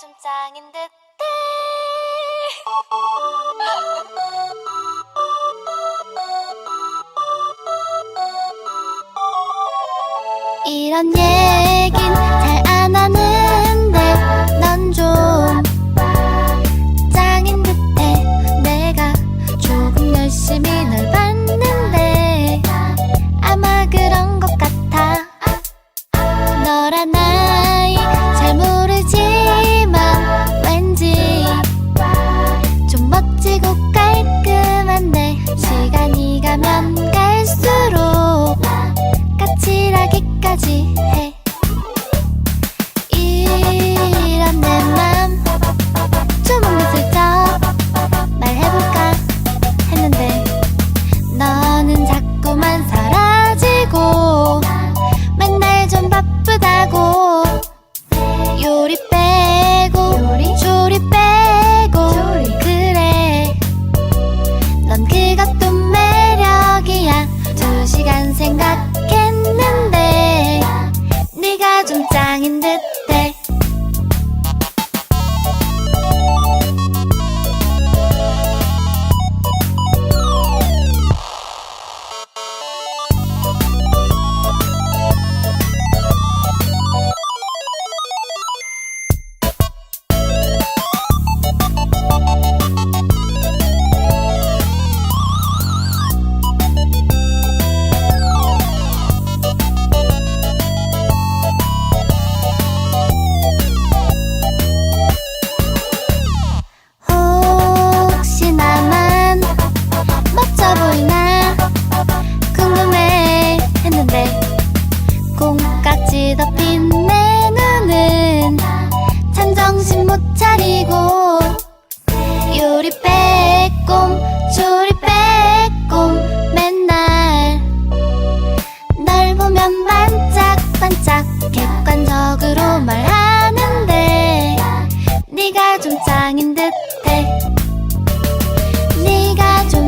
좀 짱인 듯해. 이런 얘긴 잘 记 사랑인 듯해. 네가 좀